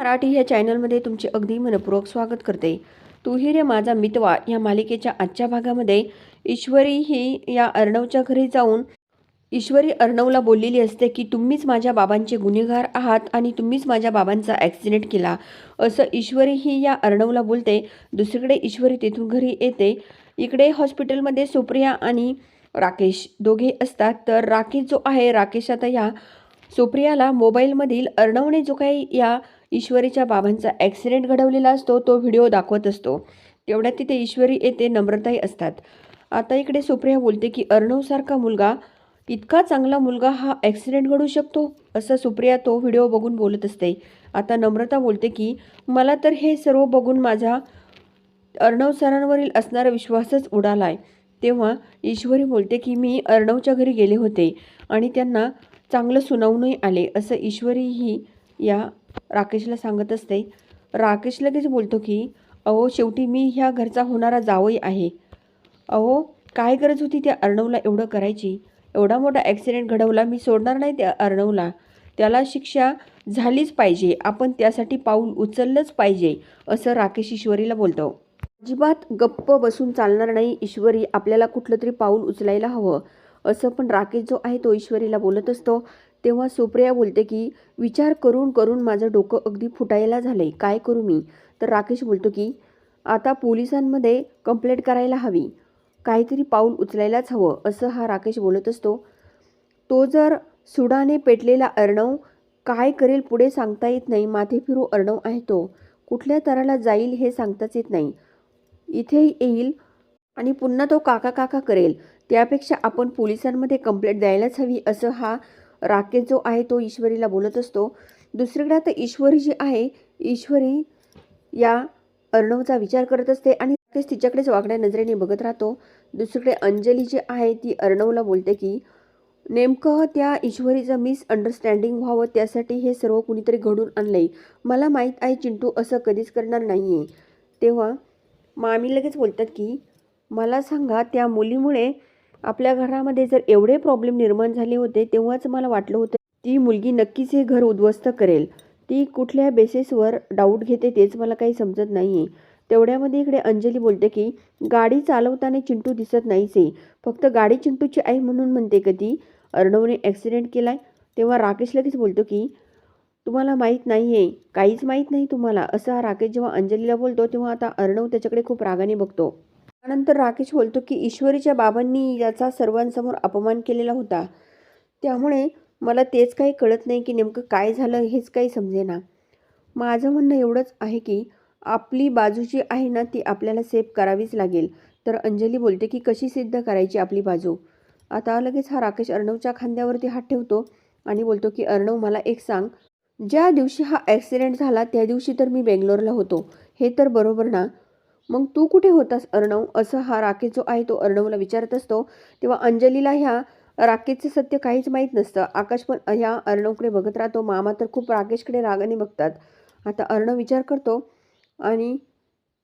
मराठी ह्या चॅनलमध्ये तुमचे अगदी मनपूर्वक स्वागत करते. तुही रे माझा मितवा या मालिकेच्या आजच्या भागामध्ये. ईश्वरी ही या अर्णवच्या घरी जाऊन ईश्वरी अर्णवला बोललेली असते की तुम्हीच माझ्या बाबांचे गुन्हेगार आहात आणि तुम्हीच माझ्या बाबांचा ॲक्सिडेंट केला. असं ईश्वरी ही या अर्णवला बोलते. दुसरीकडे ईश्वरी तिथून घरी येते. इकडे हॉस्पिटलमध्ये सुप्रिया आणि राकेश दोघे असतात. तर राकेश जो आहे राकेश आता या सुप्रियाला मोबाईलमधील अर्णवने जो काही या ईश्वरीच्या बाबांचा ॲक्सिडेंट घडवलेला असतो तो व्हिडिओ दाखवत असतो. तेवढ्यात तिथे ईश्वरी येते नम्रताही असतात. आता इकडे सुप्रिया बोलते की अर्णवसारखा मुलगा इतका चांगला मुलगा हा ॲक्सिडेंट घडू शकतो? असं सुप्रिया तो व्हिडिओ बघून बोलत असते. आता नम्रता बोलते की मला तर हे सर्व बघून माझा अर्णव सरांवरील असणारा विश्वासच उडाला आहे तेव्हा ईश्वरी बोलते की मी अर्णवच्या घरी गेले होते आणि त्यांना चांगलं सुनावूनही आले. असं ईश्वरी ही या राकेशला सांगत असते राकेश लगेच बोलतो की अहो शेवटी मी ह्या घरचा होणारा जावई आहे. अहो काय गरज होती त्या अर्णवला एवढं करायची? एवढा मोठा ॲक्सिडेंट घडवला मी सोडणार नाही त्या अर्णवला. त्याला शिक्षा झालीच पाहिजे. आपण त्यासाठी पाऊल उचललंच पाहिजे असं राकेश ईश्वरीला बोलतो. अजिबात गप्प बसून चालणार नाही ईश्वरी. आपल्याला कुठलं तरी पाऊल उचलायला हवं. असं पण राकेश जो आहे तो ईश्वरीला बोलत असतो. तेव्हा सुप्रिया बोलते की विचार करून करून माझं डोकं अगदी फुटायला झालं आहे काय करू मी? तर राकेश बोलतो की आता पोलिसांमध्ये कंप्लेंट करायला हवी. काहीतरी पाऊल उचलायलाच हवं असं हा राकेश बोलत असतो. तो जर सुडाने पेटलेला अर्णव काय करेल पुढे सांगता येत नाही. माथे फिरू अर्णव आहे तो. कुठल्या तराला जाईल हे सांगताच येत नाही. इथे येईल आणि पुन्हा तो काका काका करेल. त्यापेक्षा आपण पोलिसांमध्ये कंप्लेंट द्यायलाच हवी असं हा राकेश जो आहे तो ईश्वरीला बोलत असतो. दुसरीकडे आता ईश्वरी जी आहे ईश्वरी या अर्णवचा विचार करत असते आणि राकेश तिच्याकडेच वागड्या नजरेने बघत राहतो. दुसरीकडे अंजली जी आहे ती अर्णवला बोलते की नेमकं त्या ईश्वरीचं मिसअंडरस्टँडिंग व्हावं त्यासाठी हे सर्व कुणीतरी घडून आणलंय. मला माहीत आहे चिंटू असं कधीच करणार नाही आहे तेव्हा मामी लगेच बोलतात की मला सांगा त्या मुलीमुळे आपल्या घरामध्ये जर एवढे प्रॉब्लेम निर्माण झाले होते तेव्हाच मला वाटलं होतं ती मुलगी नक्कीच हे घर उद्ध्वस्त करेल. ती कुठल्या बेसिसवर डाऊट घेते तेच मला काही समजत नाही आहे तेवढ्यामध्ये इकडे अंजली बोलते की गाडी चालवताना चिंटू दिसत नाहीच आहे. फक्त गाडी चिंटूची आई म्हणून म्हणते कधी अर्णवने ॲक्सिडेंट केला आहे तेव्हा राकेश लगेच बोलतो की तुम्हाला माहीत नाही आहे काहीच माहीत नाही तुम्हाला. असं हा राकेश जेव्हा अंजलीला बोलतो तेव्हा आता अर्णव त्याच्याकडे खूप रागाने बघतो. त्यानंतर राकेश बोलतो की ईश्वरीच्या बाबांनी याचा सर्वांसमोर अपमान केलेला होता. त्यामुळे मला तेच काही कळत नाही की नेमकं काय झालं हेच काही समजेना. माझं म्हणणं एवढंच आहे की आपली बाजू जी आहे ना ती आपल्याला सेफ करावीच लागेल तर अंजली बोलते की कशी सिद्ध करायची आपली बाजू आता लगेच हा राकेश अर्णवच्या खांद्यावरती हात ठेवतो आणि बोलतो की अर्णव मला एक सांग. ज्या दिवशी हा ॲक्सिडेंट झाला त्या दिवशी तर मी बेंगलोरला होतो. हे तर बरोबर ना. मग तू कुठे होतास अर्णव? असं हा राकेश जो आहे तो अर्णवला विचारत असतो. तेव्हा अंजलीला ह्या राकेशचं सत्य काहीच माहीत नसतं. आकाश पण ह्या अर्णवकडे बघत राहतो. मामा तर खूप राकेशकडे रागाने बघतात. आता अर्णव विचार करतो आणि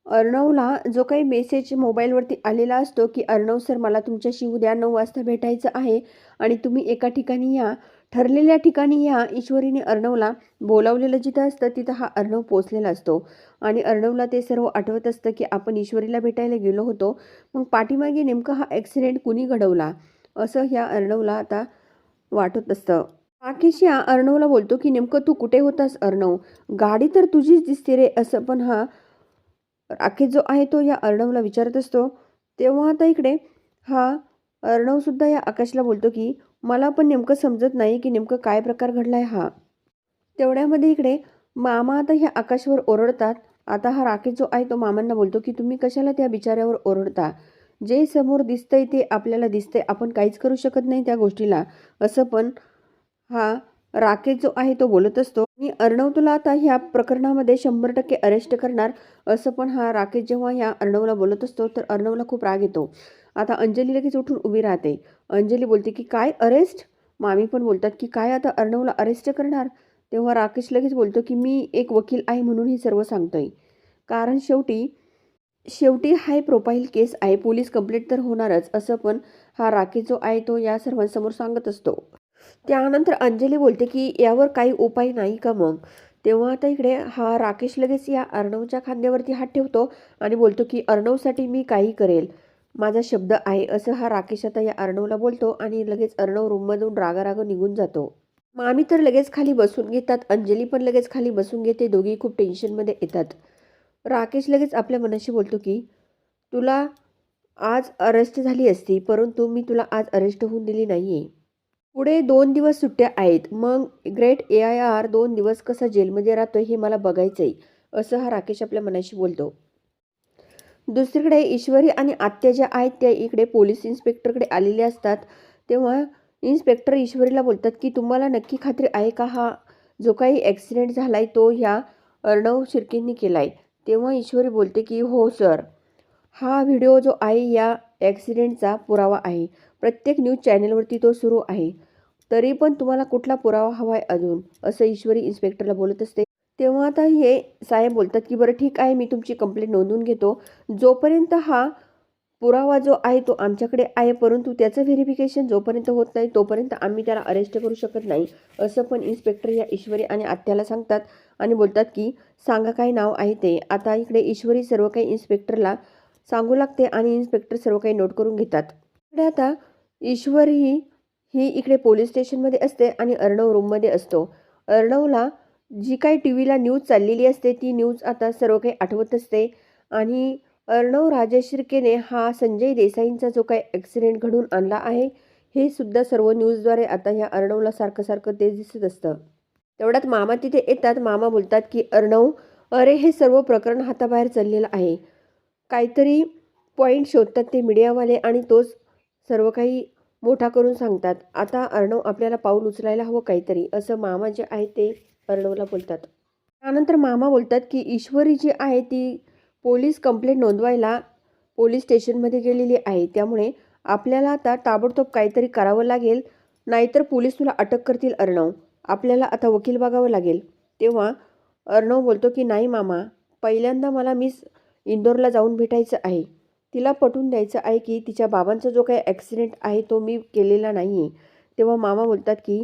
अर्णवला जो काही मेसेज मोबाईलवरती आलेला असतो की अर्णव सर मला तुमच्याशी उद्या नऊ वाजता भेटायचं आहे आणि तुम्ही एका ठिकाणी या. ठरलेल्या ठिकाणी ह्या ईश्वरीने अर्णवला बोलावलेलं जिथं असतं तिथं हा अर्णव पोचलेला असतो. आणि अर्णवला ते सर्व आठवत असतं की आपण ईश्वरीला भेटायला गेलो होतो. मग पाठीमागे नेमकं हा ॲक्सिडेंट कुणी घडवला? असं ह्या अर्णवला आता वाटत असतं. राकेश या अर्णवला बोलतो की नेमकं तू कुठे होतास अर्णव? गाडी तर तुझीच दिसते रे असं पण हा राकेश जो आहे तो या अर्णवला विचारत असतो. तेव्हा आता इकडे हा अर्णवसुद्धा या आकाशला बोलतो की मला पण नेमकं समजत नाही की नेमकं काय प्रकार घडला आहे हा. तेवढ्यामध्ये इकडे मामा आता ह्या आकाशवर ओरडतात. आता हा राकेश जो आहे तो मामांना बोलतो की तुम्ही कशाला त्या बिचाऱ्यावर ओरडता? जे समोर दिसतंय ते आपल्याला दिसतंय. आपण काहीच करू शकत नाही त्या गोष्टीला. असं पण हा राकेश जो आहे तो बोलत असतो. आणि अर्णव तुला आता ह्या प्रकरणामध्ये शंभर टक्के अरेस्ट करणार. असं पण हा राकेश जेव्हा ह्या अर्णवला बोलत असतो तर अर्णवला खूप राग येतो. आता अंजली लगेच उठून उभी राहते. अंजली बोलते की काय? अरेस्ट? मामी पण बोलतात की काय आता अर्णवला अरेस्ट करणार? तेव्हा राकेश लगेच बोलतो की मी एक वकील आहे म्हणून हे सर्व सांगतोय. कारण शेवटी शेवटी हाय प्रोफाईल केस आहे पोलीस कंप्लेंट तर होणारच असं पण हा राकेश जो आहे तो या सर्वांसमोर सांगत असतो. त्यानंतर अंजली बोलते की यावर काही उपाय नाही का मग? तेव्हा आता इकडे हा राकेश लगेच या अर्णवच्या खांद्यावरती हात ठेवतो आणि बोलतो की अर्णवसाठी मी काही करेल. माझा शब्द आहे असं हा राकेश आता या अर्णवला बोलतो आणि लगेच अर्णव रूममधून रागाराग निघून जातो. मामी तर लगेच खाली बसून घेतात. अंजली पण लगेच खाली बसून घेते. दोघी खूप टेन्शनमध्ये येतात. राकेश लगेच आपल्या मनाशी बोलतो की तुला आज अरेस्ट झाली असती परंतु मी तुला आज अरेस्ट होऊन दिली नाही आहे पुढे दोन दिवस सुट्ट्या आहेत. मग ग्रेट ए आय आर दोन दिवस कसा जेलमध्ये राहतोय हे मला बघायचं आहे असं हा राकेश आपल्या मनाशी बोलतो. दुसरीकडे ईश्वरी आणि आत्या ज्या आहेत त्या इकडे पोलीस इन्स्पेक्टरकडे आलेले असतात. तेव्हा इन्स्पेक्टर ईश्वरीला बोलतात की तुम्हाला नक्की खात्री आहे का हा जो काही ॲक्सिडेंट झाला आहे तो ह्या अर्णव शिर्केंनी केला आहे तेव्हा ईश्वरी बोलते की हो सर. हा व्हिडिओ जो आहे या ॲक्सिडेंटचा पुरावा आहे. प्रत्येक न्यूज चॅनलवरती तो सुरू आहे. तरी पण तुम्हाला कुठला पुरावा हवा आहे अजून? असं ईश्वरी इन्स्पेक्टरला बोलत असते. तेव्हा आता हे साहेब बोलतात की बरं ठीक आहे मी तुमची कंप्लेंट नोंदवून घेतो. जोपर्यंत हा पुरावा जो आहे तो आमच्याकडे आहे परंतु त्याचं व्हेरिफिकेशन जोपर्यंत होत नाही तोपर्यंत आम्ही त्याला अरेस्ट करू शकत नाही असं पण इन्स्पेक्टर या ईश्वरी आणि आत्याला सांगतात आणि बोलतात की सांगा काय नाव आहे ते. आता इकडे ईश्वरी सर्व काही इन्स्पेक्टरला सांगू लागते आणि इन्स्पेक्टर सर्व काही नोट करून घेतात. इकडे आता ईश्वरी ही इकडे पोलीस स्टेशनमध्ये असते आणि अर्णव रूममध्ये असतो. अर्णवला जी काही टी व्हीला न्यूज चाललेली असते ती न्यूज आता सर्व काही आठवत असते. आणि अर्णव राजा शिर्केने हा संजय देसाईंचा जो काही ॲक्सिडेंट घडून आणला आहे हे सुद्धा सर्व न्यूजद्वारे आता ह्या अर्णवला सारखं सारखं ते दिसत असतं. तेवढ्यात मामा तिथे येतात. मामा बोलतात की अर्णव अरे हे सर्व प्रकरण हाताबाहेर चाललेलं आहे. काहीतरी पॉईंट शोधतात ते मीडियावाले आणि तोच सर्व काही मोठा करून सांगतात. आता अर्णव आपल्याला पाऊल उचलायला हवं काहीतरी. असं मामा जे आहे ते अर्णवला बोलतात. त्यानंतर मामा बोलतात की ईश्वरी जी आहे ती पोलीस कंप्लेंट नोंदवायला पोलीस स्टेशनमध्ये गेलेली आहे. त्यामुळे आपल्याला आता ताबडतोब काहीतरी करावं लागेल नाहीतर पोलीस तुला अटक करतील अर्णव. आपल्याला आता वकील बघावं लागेल. तेव्हा अर्णव बोलतो की नाही मामा पहिल्यांदा मला मिस इंदोरला जाऊन भेटायचं आहे. तिला पटवून द्यायचं आहे की तिच्या बाबांचा जो काही ॲक्सिडेंट आहे तो मी केलेला नाही आहे तेव्हा मामा बोलतात की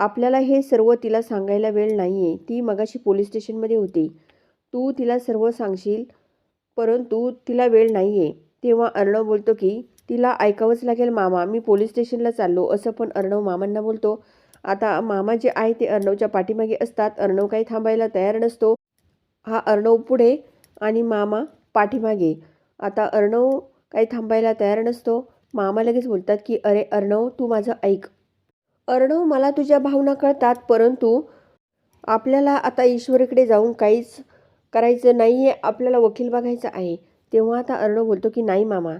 आपल्याला हे सर्व तिला सांगायला वेळ नाही आहे ती मगाशी पोलीस स्टेशनमध्ये होती. तू तिला सर्व सांगशील परंतु तिला वेळ नाही आहे तेव्हा अर्णव बोलतो की तिला ऐकावंच लागेल मामा मी पोलीस स्टेशनला चाललो असं पण अर्णव मामांना बोलतो. आता मामा जे आहे ते अर्णवच्या पाठीमागे असतात अर्णव काही थांबायला तयार नसतो. हा अर्णव पुढे आणि मामा पाठीमागे. आता अर्णव काही थांबायला तयार नसतो. मामा लगेच बोलतात की अरे अर्णव तू माझं ऐक. अर्णव मला तुझ्या भावना कळतात परंतु आपल्याला आता ईश्वरीकडे जाऊन काहीच करायचं नाही आहे आपल्याला वकील बघायचं आहे. तेव्हा आता अर्णव बोलतो की नाही मामा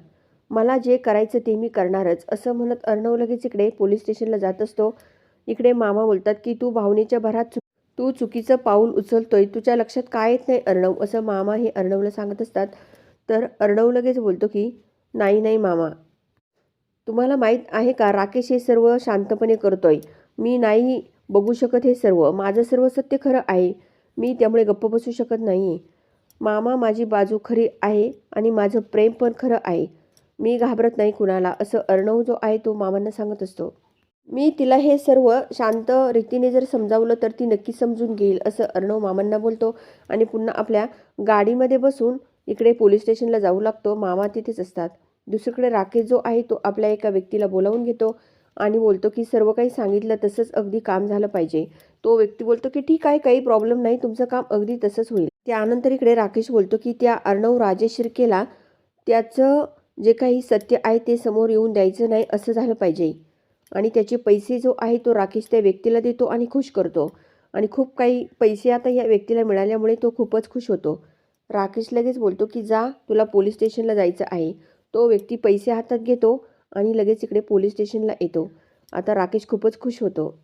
मला जे करायचं ते मी करणारच. असं म्हणत अर्णव लगेच इकडे पोलीस स्टेशनला जात असतो. इकडे मामा बोलतात की तू भावनेच्या भरात तू चुकीचं पाऊल उचलतोय तुझ्या लक्षात काय येत नाही अर्णव? असं मामा हे अर्णवला सांगत असतात. तर अर्णव लगेच बोलतो की नाही नाही मामा तुम्हाला माहीत आहे का राकेश हे सर्व शांतपणे करतोय. मी नाही बघू शकत हे सर्व. माझं सर्व सत्य खरं आहे. मी त्यामुळे गप्प बसू शकत नाही. आहे मामा माझी बाजू खरी आहे आणि माझं प्रेम पण खरं आहे. मी घाबरत नाही कुणाला असं अर्णव जो आहे तो मामांना सांगत असतो. मी तिला हे सर्व शांत रीतीने जर समजावलं तर ती नक्की समजून घेईल असं अर्णव मामांना बोलतो आणि पुन्हा आपल्या गाडीमध्ये बसून इकडे पोलीस स्टेशनला जाऊ लागतो. मामा तिथेच असतात. दुसरीकडे राकेश जो आहे तो आपल्या एका व्यक्तीला बोलावून घेतो आणि बोलतो की सर्व काही सांगितलं तसंच अगदी काम झालं पाहिजे. तो व्यक्ती बोलतो की ठीक आहे काही प्रॉब्लेम नाही तुमचं काम अगदी तसंच होईल. त्यानंतर इकडे राकेश बोलतो की त्या अर्णव राजेश शिर्केला त्याचं जे काही सत्य आहे ते समोर येऊन द्यायचं नाही असं झालं पाहिजे. आणि त्याचे पैसे जो आहे तो राकेश त्या व्यक्तीला देतो आणि खुश करतो. आणि खूप काही पैसे आता या व्यक्तीला मिळाल्यामुळे तो खूपच खुश होतो. राकेश लगेच बोलतो की जा तुला पोलीस स्टेशनला जायचं आहे. तो व्यक्ती पैसे हातात घेतो आणि लगेच इकडे पोलीस स्टेशनला येतो. आता राकेश खूपच खुश होतो.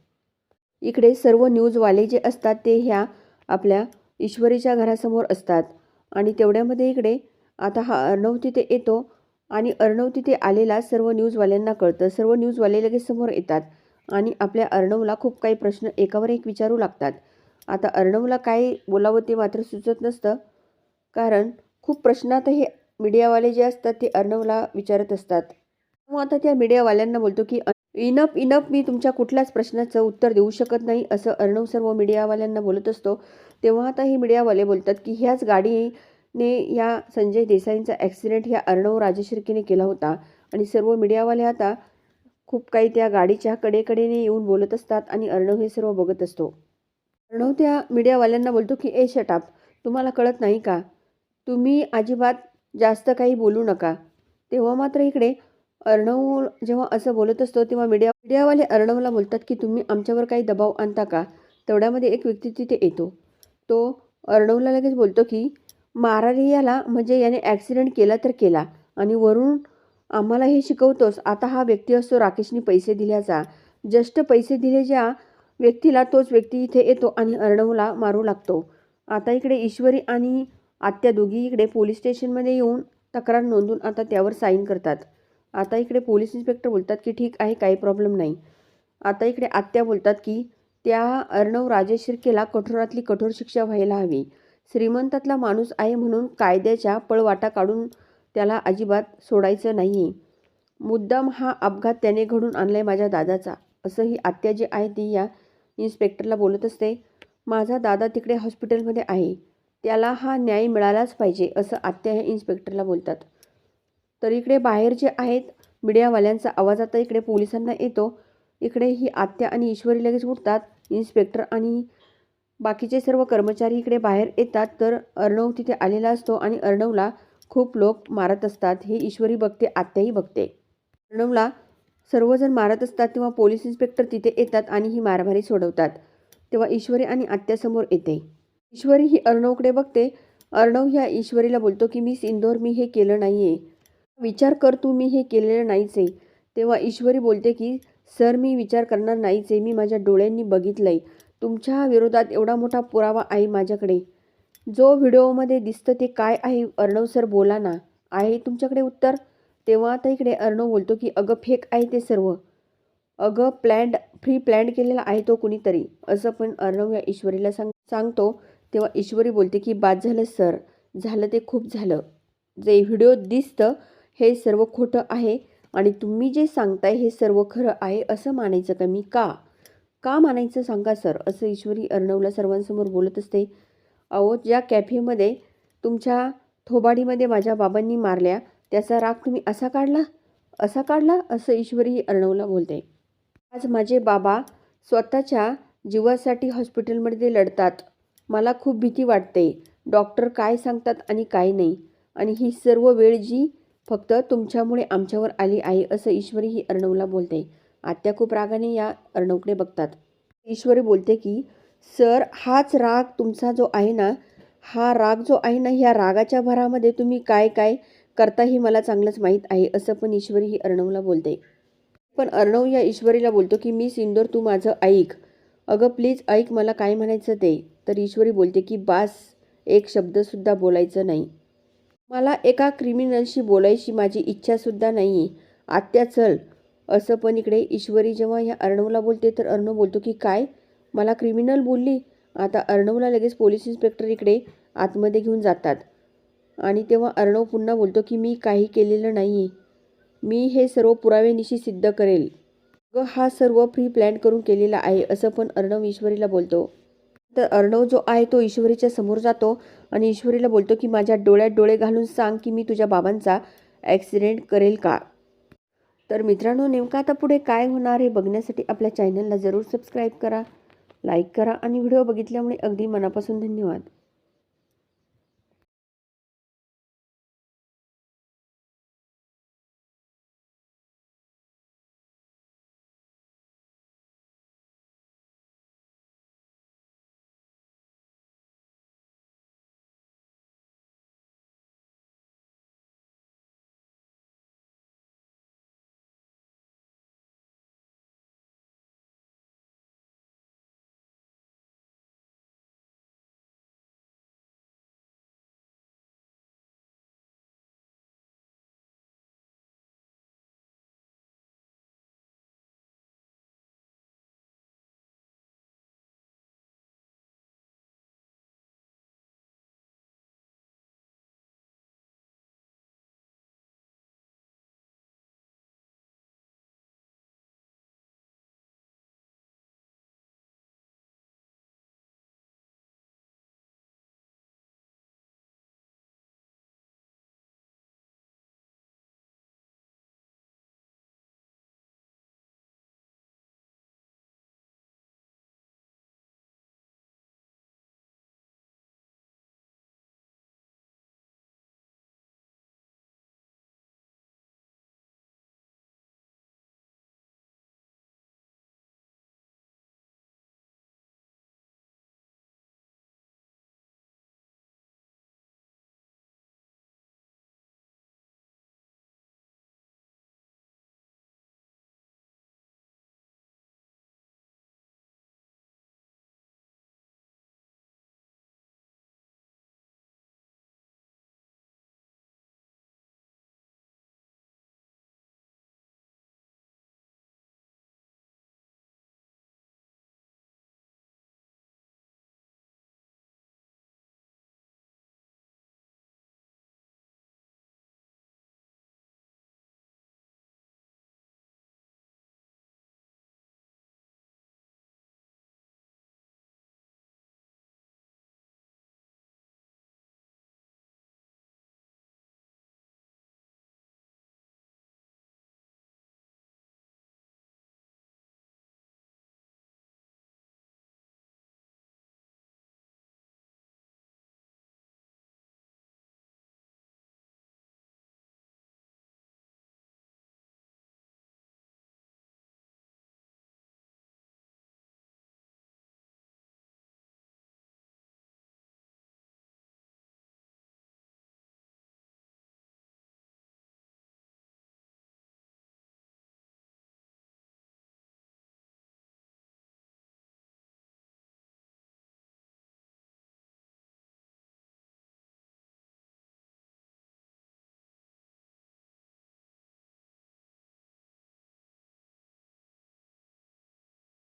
इकडे सर्व न्यूजवाले जे असतात ते ह्या आपल्या ईश्वरीच्या घरासमोर असतात. आणि तेवढ्यामध्ये इकडे आता हा अर्णव तिथे येतो आणि अर्णव तिथे आलेला सर्व न्यूजवाल्यांना कळतं. सर्व न्यूजवाले लगेच समोर येतात आणि आपल्या अर्णवला खूप काही प्रश्न एकावर एक विचारू लागतात. आता अर्णवला काय बोलावं ते मात्र सुचत नसतं. कारण खूप प्रश्नात हे मीडियावाले जे असतात ते अर्णवला विचारत असतात. मग आता त्या मीडियावाल्यांना बोलतो की इनफ इनफ मी तुमच्या कुठल्याच प्रश्नाचं उत्तर देऊ शकत नाही असं अर्णव सर्व मीडियावाल्यांना बोलत असतो. तेव्हा आता हे मीडियावाले बोलतात की ह्याच गाडीने या संजय देसाईंचा ॲक्सिडेंट ह्या अर्णव राजशिर्केने केला होता. आणि सर्व मीडियावाले आता खूप काही त्या गाडीच्या कडेकडेने येऊन बोलत असतात आणि अर्णव हे सर्व बघत असतो. अर्णव त्या मीडियावाल्यांना बोलतो की ए शटाप तुम्हाला कळत नाही का? तुम्ही अजिबात जास्त काही बोलू नका. तेव्हा मात्र इकडे अर्णव जेव्हा असं बोलत असतो तेव्हा मीडिया मीडियावाले अर्णवला बोलतात की तुम्ही आमच्यावर काही दबाव आणता का? तेवढ्यामध्ये एक व्यक्ती तिथे येतो. तो अर्णवला लगेच बोलतो की मारारी याला म्हणजे याने ॲक्सिडेंट केला तर केला. आणि वरून आम्हाला हे शिकवतोस. आता हा व्यक्ती असतो राकेशने पैसे दिल्याचा. जस्ट पैसे दिले ज्या व्यक्तीला तोच व्यक्ती इथे येतो आणि अर्णवला मारू लागतो. आता इकडे ईश्वरी आणि आत्या दोघी इकडे पोलीस स्टेशनमध्ये येऊन तक्रार नोंदून आता त्यावर साईन करतात. आता इकडे पोलीस इन्स्पेक्टर बोलतात की ठीक आहे काही प्रॉब्लेम नाही. आता इकडे आत्या बोलतात की त्या अर्णव राजे शिर्केला कठोरातली कठोर शिक्षा व्हायला हवी. श्रीमंतातला माणूस आहे म्हणून कायद्याच्या पळवाटा काढून त्याला अजिबात सोडायचं नाही आहे मुद्दाम हा अपघात त्याने घडून आणलाय माझ्या दादाचा असं ही आत्या जी आहे ती या इन्स्पेक्टरला बोलत असते. माझा दादा तिकडे हॉस्पिटलमध्ये आहे. त्याला हा न्याय मिळालाच पाहिजे असं आत्या ह्या इन्स्पेक्टरला बोलतात. तर इकडे बाहेर जे आहेत मीडियावाल्यांचा आवाज आता इकडे पोलिसांना येतो. इकडे ही आत्या आणि ईश्वरी लगेच उठतात. इन्स्पेक्टर आणि बाकीचे सर्व कर्मचारी इकडे बाहेर येतात. तर अर्णव तिथे आलेला असतो आणि अर्णवला खूप लोक मारत असतात. हे ईश्वरी बघते आत्याही बघते. अर्णवला सर्वजण मारत असतात तेव्हा पोलीस इन्स्पेक्टर तिथे येतात आणि ही मारामारी सोडवतात. तेव्हा ईश्वरी आणि आत्यासमोर येते. ईश्वरी ही अर्णवकडे बघते. अर्णव ह्या ईश्वरीला बोलतो की मी सिंदोर मी हे केलं नाही आहे विचार कर तू मी हे केलेलं नाहीच. आहे तेव्हा ईश्वरी बोलते की सर मी विचार करणार नाहीच. आहे मी माझ्या डोळ्यांनी बघितलं आहे तुमच्या विरोधात एवढा मोठा पुरावा आहे माझ्याकडे. जो व्हिडिओमध्ये दिसतं ते काय आहे अर्णव सर बोला ना. आहे तुमच्याकडे उत्तर? तेव्हा आता इकडे अर्णव बोलतो की अगं फेक आहे ते सर्व. अगं प्लॅन्ड फ्री प्लॅन्ड केलेला आहे तो कुणीतरी. असं पण अर्णव या ईश्वरीला सांग सांगतो. तेव्हा ईश्वरी बोलते की बाद झालं सर. झालं ते खूप झालं. जे व्हिडिओ दिसतं हे सर्व खोटं आहे आणि तुम्ही जे सांगताय हे सर्व खरं आहे असं मानायचं का? मी का? का मानायचं सांगा सर? असं ईश्वरी अर्णवला सर्वांसमोर बोलत असते. अहो ज्या कॅफेमध्ये तुमच्या थोबाडीमध्ये माझ्या बाबांनी मारल्या त्याचा राग तुम्ही असा काढला? असा काढला? असं ईश्वरी अर्णवला बोलते. आज माझे बाबा स्वतःच्या जीवासाठी हॉस्पिटलमध्ये लढतात. मला खूप भीती वाटते. डॉक्टर काय सांगतात आणि काय नाही. आणि ही सर्व वेळ जी फक्त तुमच्यामुळे आमच्यावर आली आहे असं ईश्वरी ही अर्णवला बोलते. आत्या खूप रागाने या अर्णवकडे बघतात. ईश्वरी बोलते की सर हाच राग तुमचा जो आहे ना हा राग जो आहे ना ह्या रागाच्या भरामध्ये तुम्ही काय काय करता हे मला चांगलंच माहीत आहे असं पण ईश्वरी ही अर्णवला बोलते. पण अर्णव या ईश्वरीला बोलतो की मी सिंदूर तू माझं ऐक. अगं प्लीज ऐक मला काय म्हणायचं ते. तर ईश्वरी बोलते की बास एक शब्दसुद्धा बोलायचं नाही. मला एका क्रिमिनलशी बोलायची माझी इच्छासुद्धा नाही आहे आत्या चल. असं पण इकडे. ईश्वरी जेव्हा ह्या अर्णवला बोलते तर अर्णव बोलतो की काय? मला क्रिमिनल बोलली? आता अर्णवला लगेच पोलीस इन्स्पेक्टर इकडे आतमध्ये घेऊन जातात. आणि तेव्हा अर्णव पुन्हा बोलतो की मी काही केलेलं नाही मी हे सर्व पुरावेनिशी सिद्ध करेल. व हा सर्व प्री प्लॅन करून केलेला आहे असं पण अर्णव ईश्वरीला बोलतो. तर अर्णव जो आहे तो ईश्वरीच्या समोर जातो आणि ईश्वरीला बोलतो की माझ्या डोळ्यात डोळे घालून सांग की मी तुझ्या बाबांचा ॲक्सिडेंट करेल का? तर मित्रांनो नेमका आता पुढे काय होणार हे बघण्यासाठी आपल्या चॅनलला जरूर सबस्क्राईब करा लाईक करा आणि व्हिडिओ बघितल्यामुळे अगदी मनापासून धन्यवाद.